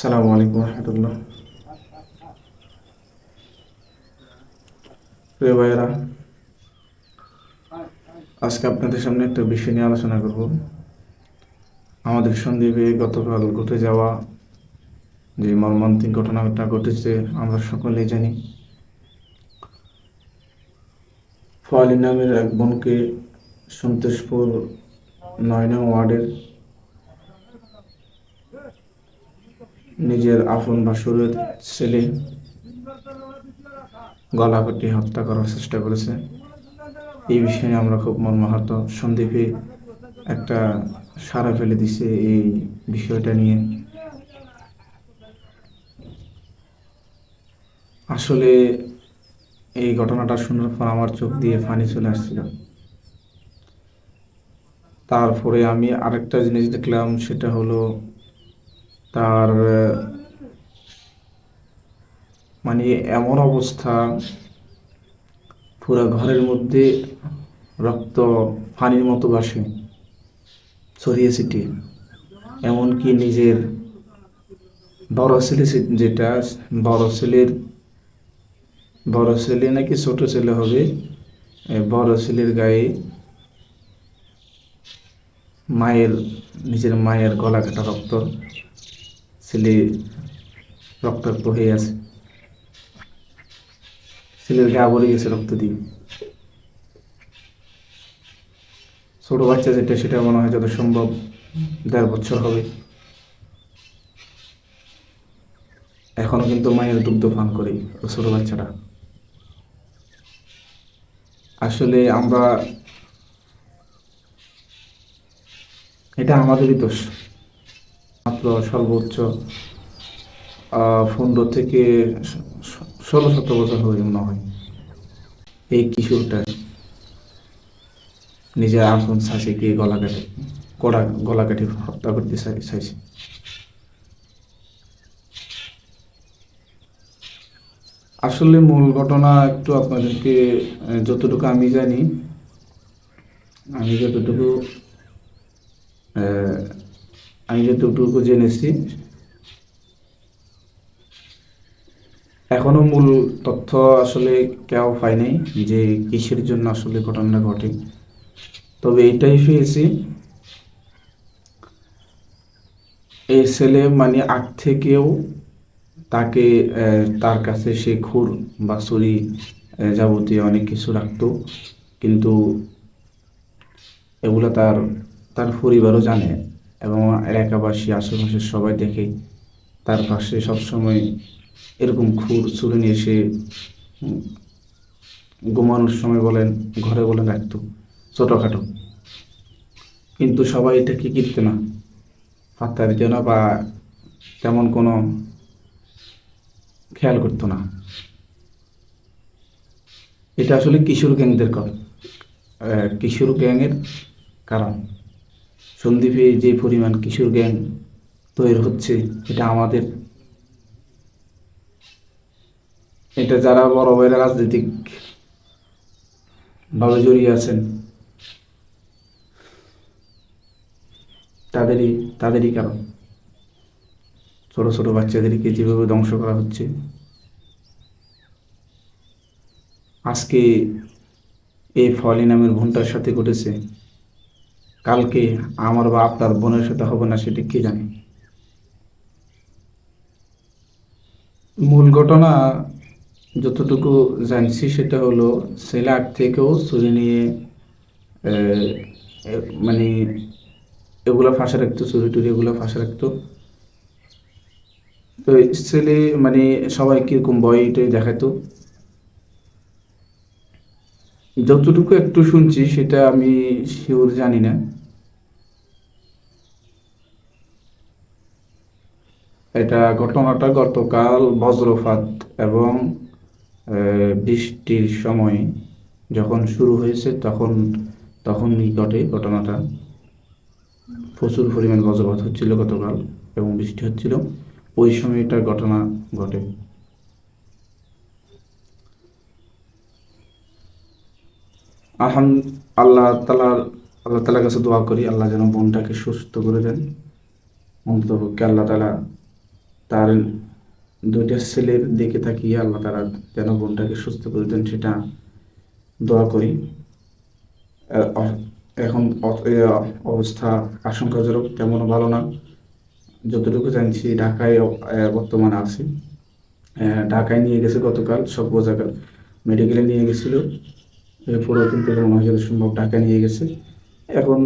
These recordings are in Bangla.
সালামু আলাইকুম রহমতুল্লাহ। প্রিয় ভাইয়েরা, আজকে আপনাদের সামনে একটা বিষয় নিয়ে আলোচনা করব। আমাদের সন্দীপে গতকাল ঘটে যাওয়া যে মর্মান্তিক ঘটনাটা ঘটেছে, আমরা সকলেই জানি। ফয়ালি নামের এক বোনকে সন্তোষপুর নয় ওয়ার্ডের নিজের আপন বা বাসুরের ছেলে গলা হত্যা করার চেষ্টা করেছে। এই বিষয়ে আমরা খুব মর্মাহত। সন্দীপে একটা সারা ফেলে দিছে এই বিষয়টা নিয়ে। আসলে এই ঘটনাটা শোনার পর আমার চোখ দিয়ে পানি চলে আসছিল। তারপরে আমি আরেকটা জিনিস দেখলাম, সেটা হলো তার মানে এমন অবস্থা, পুরো ঘরের মধ্যে রক্ত ফানির মতো বাসে ছড়িয়ে ছিটিয়ে। এমনকি নিজের বড় ছেলে যেটা বড় ছেলের, বড় ছেলে নাকি ছোট ছেলে হবে বড় ছেলের গায়ে মায়ের, নিজের মায়ের গলা কাটা রক্ত ছেলে রক্তাক্ত হয়ে আছে। ছেলের গা গেছে রক্ত দিয়ে। ছোট বাচ্চা যেটা, সেটা মনে হয় যত সম্ভব দেড় বছর হবে। এখনও কিন্তু মায়ের দুগ্ধ পান করে ও ছোট বাচ্চাটা। আসলে আমরা, এটা আমাদেরই দোষ। মাত্র সর্বোচ্চ পনেরো থেকে ষোলো সতেরো বছর হবে মনে হয়। এই কিশোরটা নিজের আপন শাশিকে গলা কাটে কড়া গলা কাটে হত্যা করতে চাইছে। আসলে মূল ঘটনা একটু আপনাদেরকে যতটুকু আমি জানি, আমি যতটুকু আমি যতটুকু জেনেছি এখনও মূল তথ্য আসলে কেউ পায়নি যে কিসের জন্য আসলে ঘটনাটা ঘটে। তবে এটাই পেয়েছি, এই ছেলে মানে আগ থেকেও তাকে তার কাছে সে খুর বা ছুরি যাবতীয় অনেক কিছু রাখতো। কিন্তু এগুলো তার তার পরিবারও জানে। এবং এলাকাবাসী, আশেপাশের সবাই দেখে তার পাশে সবসময় এরকম খুর ছুরি নিয়ে এসে ঘুমানোর সময় বলেন, ঘরে বলেন রাখতো, ছোটোখাটো। কিন্তু সবাই এটা কি কিনতে না? পাত্তা দিত না বা তেমন কোনো খেয়াল করতো না। এটা আসলে কিশোর গ্যাংদের কিশোর গ্যাংয়ের কারণ। সন্দীপে যে পরিমাণ কিশোর গ্যাং তৈরি হচ্ছে, এটা আমাদের। এটা যারা বড় ভাইরা রাজনৈতিক ভাবে জড়িয়ে আছেন, তাদেরই তাদেরই কারণ। ছোট ছোট বাচ্চাদেরকে যেভাবে ধ্বংস করা হচ্ছে। আজকে এই ফলি নামের বোনটার সাথে ঘটেছে। কালকে আমার বা আপনার বোনের সাথে হবে না সেটা কে জানে? মূল ঘটনা যতটুকু জানছি সেটা হলো আগ থেকেও ছুরি নিয়ে মানে এগুলা ফাঁসে রাখতো চুরি টুরি এগুলো ফাঁসে রাখতো। তো ছেলে মানে সবাই কীরকম ভয়টাই দেখাতো। যতটুকু একটু শুনছি সেটা আমি শিওর জানি না। এটা ঘটনাটা গতকাল বজ্রপাত এবং বৃষ্টির সময় যখন শুরু হয়েছে তখন, তখনই ঘটে ঘটনাটা। প্রচুর পরিমাণ বজ্রপাত হচ্ছিল গতকাল এবং বৃষ্টি হচ্ছিল। ওই সময়টার ঘটনা ঘটে। আলহাম, আল্লাহ তালার আল্লাহ তালার কাছে দোয়া করি, আল্লাহ যেন বোনটাকে সুস্থ করে দেন। অন্ততপক্ষে আল্লাহ তালা তার দুইটা ছেলের দিকে তাকিয়ে আল্লাহ তারা যেন বোনটাকে সুস্থ করে দেন সেটা দোয়া করি। এখন অবস্থা আশঙ্কাজনক, তেমনও ভালো না। যতটুকু জানছি, ঢাকায় বর্তমানে আছে। ঢাকায় নিয়ে গেছে গতকাল, সব বোঝাকাল মেডিকেলে নিয়ে গেছিল দিন থেকে মনে হয় সম্ভব ঢাকায় নিয়ে গেছে। এখন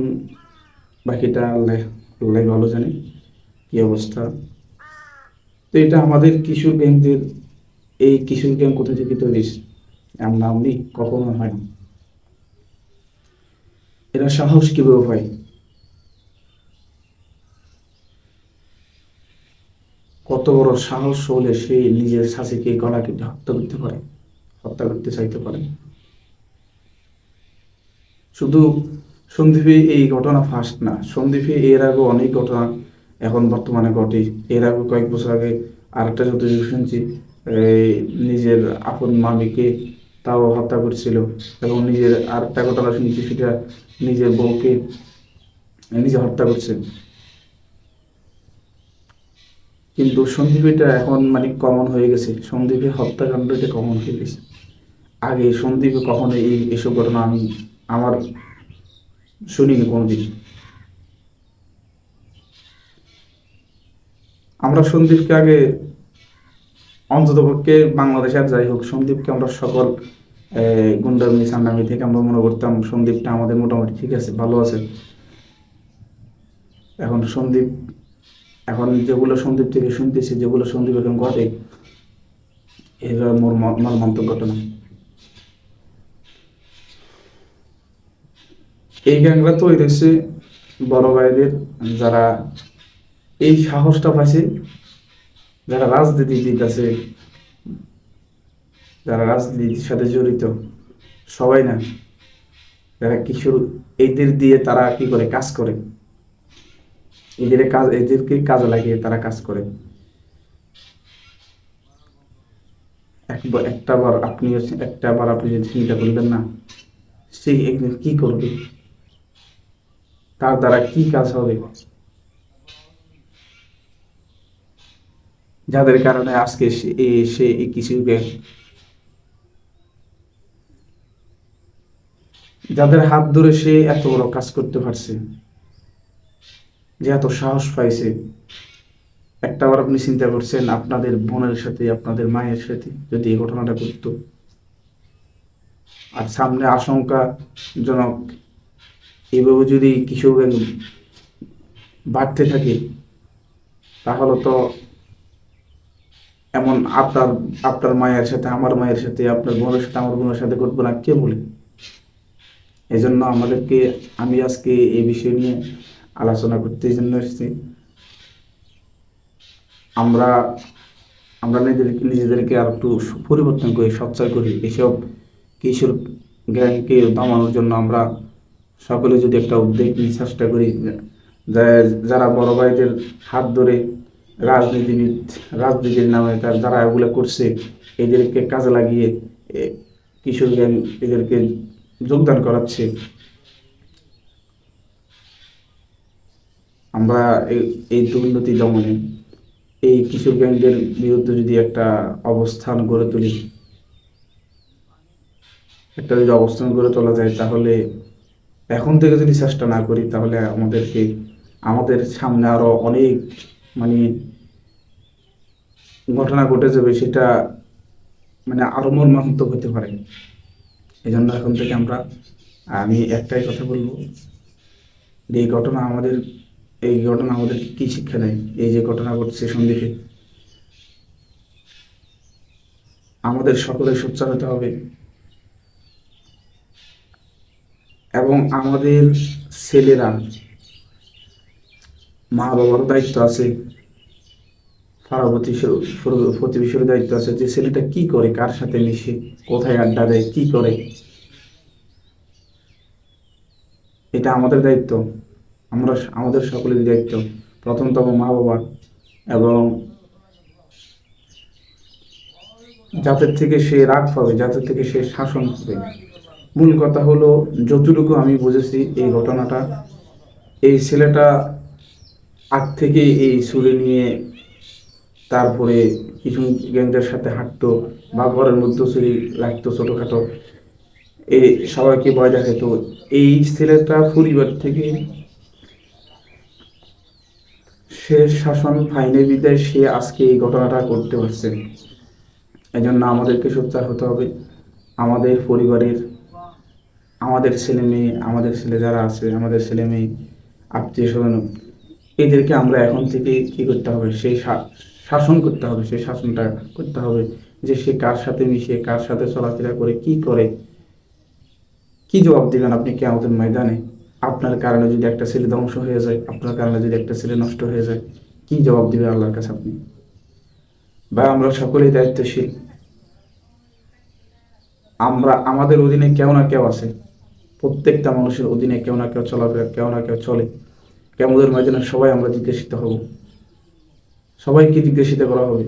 বাকিটা আল্লাহ আল্লাহ ভালো জানি, কী অবস্থা। তো এটা আমাদের কিশোর গ্যাংদের এই কিশোর গ্যাং কোথা থেকে তৈরি? আমরা আমনি কখনো হয় এরা সাহস কীভাবে হয় কত বড় সাহস হলে সে নিজের শাসিকে গলা কেটে হত্যা করতে পারে, হত্যা করতে চাইতে পারে। শুধু সন্দীপে এই ঘটনা ফার্স্ট না, সন্দীপে এর আগে অনেক ঘটনা এখন বর্তমানে ঘটে। এর আগে কয়েক বছর আগে আরেকটা যত শুনছি নিজের আপন মামিকে তাও হত্যা করছিল এবং নিজের আরেকটা ঘটনা শুনছি, সেটা নিজের বউকে নিজে হত্যা করছে। কিন্তু সন্দীপ এটা এখন মানে কমন হয়ে গেছে। সন্দীপের হত্যাকাণ্ড এটা কমন হয়ে গেছে। আগে সন্দীপে কখনো এই এসব ঘটনা আমি, আমার শুনিনি কোনোদিন। আমরা সন্দীপকে আগে অন্ততপক্ষে বাংলাদেশে আর যাই হোক, সন্দীপকে আমরা সকল গুন্ডামি সান্ডামি থেকে আমরা মনে করতাম সন্দীপটা আমাদের মোটামুটি ঠিক আছে, ভালো আছে। এখন সন্দীপ, এখন যেগুলো সন্দীপ থেকে শুনতেছি, যেগুলো সন্দীপ এখন ঘটে এগুলো মোর মর্মান্তক ঘটনা। এই গ্যাংরা তৈরি হয়েছে বড় ভাইদের যারা এই সাহসটা পাইছে যারা রাজনীতিবিদ আছে যারা রাজনীতির সাথে জড়িত, সবাই না, যারা কিশোর, এদের দিয়ে তারা কি করে কাজ করে? এদের কাজ, এদেরকে কাজে লাগিয়ে তারা কাজ করে। একবার একটা বার আপনি একটা বার আপনি যদি চিন্তা করলেন না সে একদিন কি করবে? তার দ্বারা কি কাজ হবে? যাদের কারণে আজকে সে কিছু যাদের হাত ধরে সে এত বড় কাজ করতে পারছে, যে এত সাহস পাইছে, একটা বার আপনি চিন্তা করছেন আপনাদের বোনের সাথে, আপনাদের মায়ের সাথে যদি এই ঘটনাটা ঘটতো? আর সামনে আশঙ্কাজনক এভাবে যদি কিশোর বাড়তে থাকে, তাহলে তো এমন আপনার আপনার মায়ের সাথে, আমার মায়ের সাথে, আপনার বোনের সাথে, আমার বোনের সাথে ঘটবে না, কে বলে? এই জন্য আমাদেরকে, আমি আজকে এই বিষয় নিয়ে আলোচনা করতে জন্য এসেছি। আমরা আমরা নিজেদেরকে নিজেদেরকে আর একটু পরিবর্তন করি সচ্চয় করি, এসব কিশোর গ্যাংকে দমানোর জন্য আমরা সকলে যদি একটা উদ্যোগ নিয়ে চেষ্টা করি যারা বড় ভাইদের হাত ধরে রাজনীতিবিদ, রাজনীতির নামে তার যারা এগুলো করছে, এদেরকে কাজে লাগিয়ে কিশোর গ্যাং এদেরকে যোগদান করাচ্ছে। আমরা এই- দুর্নীতি দমনে, এই কিশোর গ্যাংদের বিরুদ্ধে যদি একটা অবস্থান গড়ে তুলি, একটা যদি অবস্থান গড়ে তোলা যায়, তাহলে এখন থেকে যদি চেষ্টা না করি, তাহলে আমাদেরকে, আমাদের সামনে আরও অনেক মানে ঘটনা ঘটে যাবে সেটা মানে আরও মর্মান্তিক হতে পারে। এই জন্য এখন থেকে আমরা, আমি একটাই কথা বলব যে এই ঘটনা আমাদের, এই ঘটনা আমাদের কি শিক্ষা দেয়? এই যে ঘটনা ঘটছে সন্দেহে। আমাদের সকলের সোচ্চার হতে হবে। এবং আমাদের ছেলেরা মা বাবার দায়িত্ব আছে। পার্বতী প্রতিবেশীর দায়িত্ব আছে যে ছেলেটা কি করে, কার সাথে মিশে, কোথায় আড্ডা দেয়, কি করে। এটা আমাদের দায়িত্ব। আমরা আমাদের সকলের দায়িত্ব। প্রথমতম মা বাবা এবং যাদের থেকে সে রাগ পাবে যাদের থেকে সে শাসন পাবে। মূল কথা হলো, যতটুকু আমি বুঝেছি এই ঘটনাটা, এই ছেলেটা আগ থেকে এই ছুরি নিয়ে তারপরে কিছু গ্যাংদের সাথে হাঁটতো, বা ঘরের মধ্যে চুরি রাখতো ছোটোখাটো। এ সবাইকে ভয় দেখাতো এই ছেলেটা পরিবার থেকে সে শাসন ফাইনের বিদায়, সে আজকে এই ঘটনাটা করতে পারছে। জন্য আমাদেরকে সোচ্চার হতে হবে। আমাদের পরিবারের, আমাদের ছেলে মেয়ে আমাদের ছেলে যারা আছে, আমাদের ছেলে মেয়ে আত্মীয় স্বজন এদেরকে আমরা এখন থেকে কি করতে হবে? সেই শাসন করতে হবে, সেই শাসনটা করতে হবে যে সে কার সাথে মিশে, কার সাথে চলাফেরা করে, কি করে? কি জবাব দিবেন আপনি কে আমাদের ময়দানে? আপনার কারণে যদি একটা ছেলে ধ্বংস হয়ে যায়, আপনার কারণে যদি একটা ছেলে নষ্ট হয়ে যায়, কি জবাব দিবে আল্লাহর কাছে আপনি? বা আমরা সকলেই দায়িত্বশীল। আমরা, আমাদের অধীনে কেউ না কেউ আছে। প্রত্যেকটা মানুষের অধীনে কেউ না কেউ চলাফেরা, কেউ না কেউ চলে। কেমনের ময়দানে সবাই আমরা জিজ্ঞাসিত হব। সবাইকে জিজ্ঞাসিত করা হবে।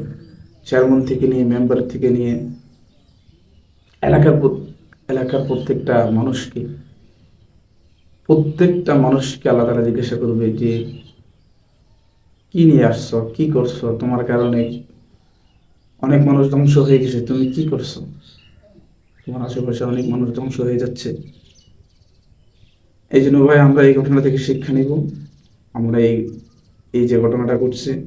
চেয়ারম্যান থেকে নিয়ে, মেম্বার থেকে নিয়ে, এলাকার এলাকার প্রত্যেকটা মানুষকে প্রত্যেকটা মানুষকে তারা জিজ্ঞাসা করবে যে, কি নিয়ে আসছো? কি করছ? তোমার কারণে অনেক মানুষ ধ্বংস হয়ে গেছে। তুমি কি করছ? তোমার আশেপাশে অনেক মানুষ ধ্বংস হয়ে যাচ্ছে। এই জন্য ভাই, আমরা এই ঘটনা থেকে শিক্ষা নিব। আমরা এই এই যে ঘটনাটা ঘটছে,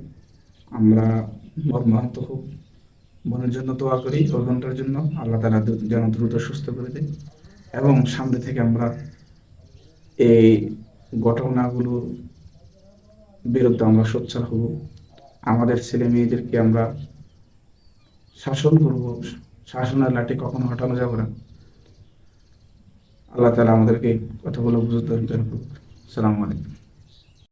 আমরা মর্মাহত হোক বোনের জন্য দোয়া করি ওই বোনটার জন্য। আল্লাহ দ্রুত- যেন দ্রুত সুস্থ করে দেয়। এবং সামনে থেকে আমরা এই ঘটনাগুলো বিরুদ্ধে আমরা সোচ্চার হব। আমাদের ছেলে মেয়েদেরকে আমরা শাসন করব। শাসনের লাঠি কখনো হটানো যাবে না। আল্লাহ তালা আমাদেরকে কথাগুলো বুঝতে সালাম আলাইকুম।